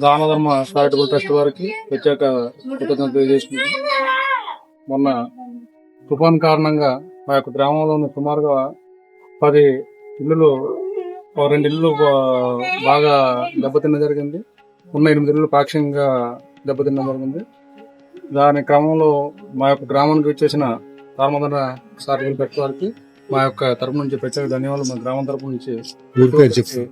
దాన ధర్మ charitable trust వారికి ప్రత్యేక కృతజ్ఞతలు మొన్న తుఫాన్ కారణంగా మా యొక్క గ్రామంలోని సుమారుగా పది ఇల్లులు ఓ రెండు ఇల్లు బాగా దెబ్బతిన్న జరిగింది. ఉన్న ఎనిమిది ఇల్లు పాక్షికంగా దెబ్బతిన్న జరిగింది. దాని క్రమంలో మా యొక్క గ్రామానికి వచ్చేసిన ధర్మధర సార్ పెట్టే వారికి మా యొక్క తరపు నుంచి ప్రత్యేక ధన్యవాదాలు మా గ్రామం తరపు నుంచి. ఊరి పేరు చెప్పు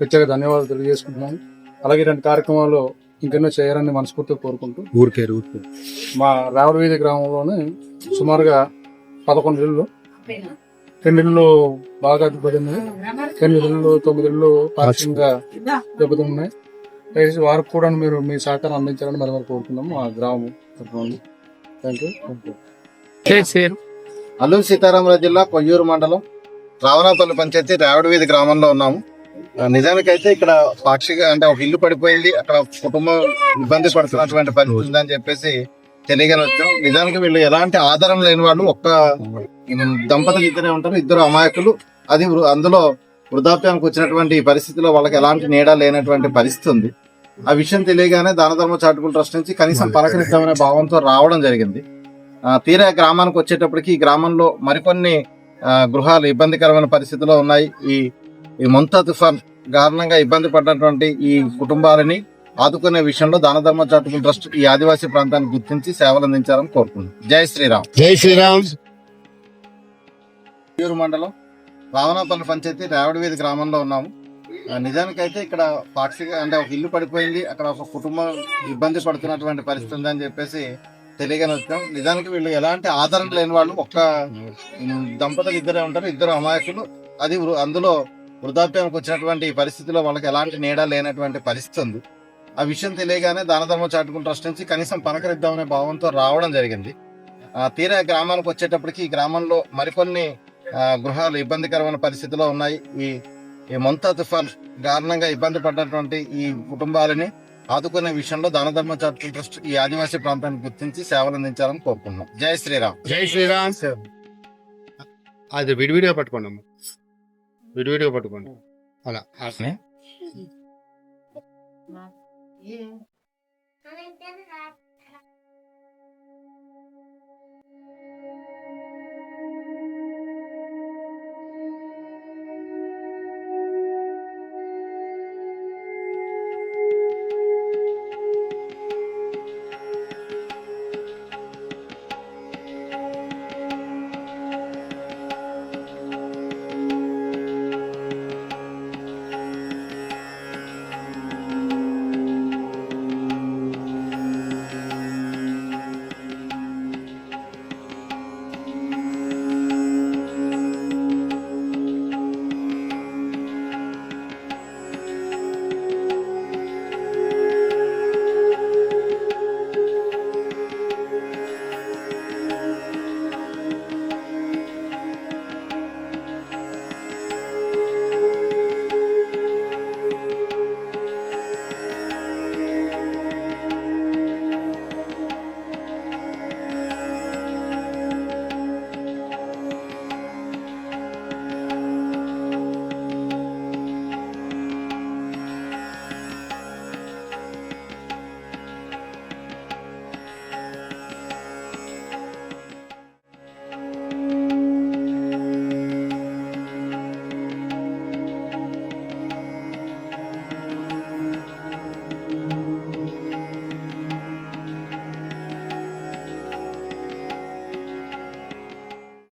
ప్రత్యేక ధన్యవాదాలు తెలియజేసుకుంటున్నాను అలాగే ఇలాంటి కార్యక్రమాలు ఇంకెన్నో చేయాలని మనస్ఫూర్తిగా కోరుకుంటూ ఊరి పేరు ఊరి పేరు మా రావలవీధి గ్రామంలోనే సుమారుగా పదకొండు ఇళ్ళు రెండు ఇళ్ళు బాగా దెబ్బతిన్నాయి ఎనిమిది ఇళ్ళు తొమ్మిది ఇళ్ళు పాక్షికంగా దెబ్బతిన్నాయి. దయచేసి వారికి కూడా మీరు మీ సహకారం అందించాలని మరి మరి కోరుతున్నాము మా గ్రామం థ్యాంక్ యూ అల్లూరు సీతారామరాజు జిల్లా కొయ్యూరు మండలం రావణాపల్లి పంచాయతీ రావిడ వీధి గ్రామంలో ఉన్నాము. నిజానికైతే ఇక్కడ పాక్షిక అంటే ఒక ఇల్లు పడిపోయింది. అక్కడ కుటుంబం ఇబ్బంది పడుతున్నటువంటి పరిస్థితి ఉందని చెప్పేసి తెలియగానే వచ్చాం నిజానికి వీళ్ళు ఎలాంటి ఆధారం లేని వాళ్ళు ఒక్క దంపతులు ఇద్దరే ఉంటారు ఇద్దరు అమాయకులు. అది వృ- అందులో వృద్ధాప్యానికి వచ్చినటువంటి పరిస్థితిలో వాళ్ళకి ఎలాంటి నీడ లేనటువంటి పరిస్థితి ఉంది. ఆ విషయం తెలియగానే దాన ధర్మ చారిటబుల్ ట్రస్ట్ నుంచి కనీసం పలకరిస్తామనే భావంతో రావడం జరిగింది. తీరా గ్రామానికి వచ్చేటప్పటికి ఈ గ్రామంలో మరికొన్ని గృహాలు ఇబ్బందికరమైన పరిస్థితిలో ఉన్నాయి. ఈ ఈ మొంతా తుఫాన్ కారణంగా ఇబ్బంది పడినటువంటి ఈ కుటుంబాలని ఆదుకునే విషయంలో దాన ధర్మ చాటుకుల ట్రస్ట్ ఈ ఆదివాసీ ప్రాంతాన్ని గుర్తించి సేవలు అందించాలని కోరుకుంటున్నాం. జై శ్రీరామ్. జై శ్రీరామ్. మండలం రావణాపల్లి పంచాయతీ రావిడవీధి గ్రామంలో ఉన్నాము. ఆ, నిజానికైతే ఇక్కడ పాక్షిక అంటే ఒక ఇల్లు పడిపోయింది. అక్కడ ఒక కుటుంబం ఇబ్బంది పడుతున్నటువంటి పరిస్థితి ఉందని చెప్పేసి తెలియగానే వచ్చాం నిజానికి వీళ్ళు ఎలాంటి ఆదరణ లేని వాళ్ళు ఒక్క దంపతులు ఇద్దరే ఉంటారు ఇద్దరు అమాయకులు. అది వృ- అందులో వృద్ధాప్యానికి వచ్చినటువంటి పరిస్థితిలో వాళ్ళకి ఎలాంటి నీడ లేనటువంటి పరిస్థితి ఉంది. ఆ విషయం తెలియగానే దాన ధర్మ చాటుకుని ట్రస్ట్ నుంచి కనీసం పలకరిద్దామనే భావంతో రావడం జరిగింది. ఆ, తీరా గ్రామానికి వచ్చేటప్పటికి ఈ గ్రామంలో మరికొన్ని గృహాలు ఇబ్బందికరమైన పరిస్థితిలో ఉన్నాయి. ఈ ఈ మొంత తుఫాన్ కారణంగా ఇబ్బంది పడినటువంటి ఈ కుటుంబాలని ఆదుకునే విషయంలో దాన ధర్మ చారిటబుల్ ట్రస్ట్ ఈ ఆదివాసీ ప్రాంతాన్ని గుర్తించి సేవలు అందించాలని కోరుకుంటున్నాం. జై శ్రీరామ్. జై శ్రీరామ్. అది విడివిడిగా పట్టుకోండి అమ్మ. విడివిడిగా పట్టుకోండి. అలా. Yeah.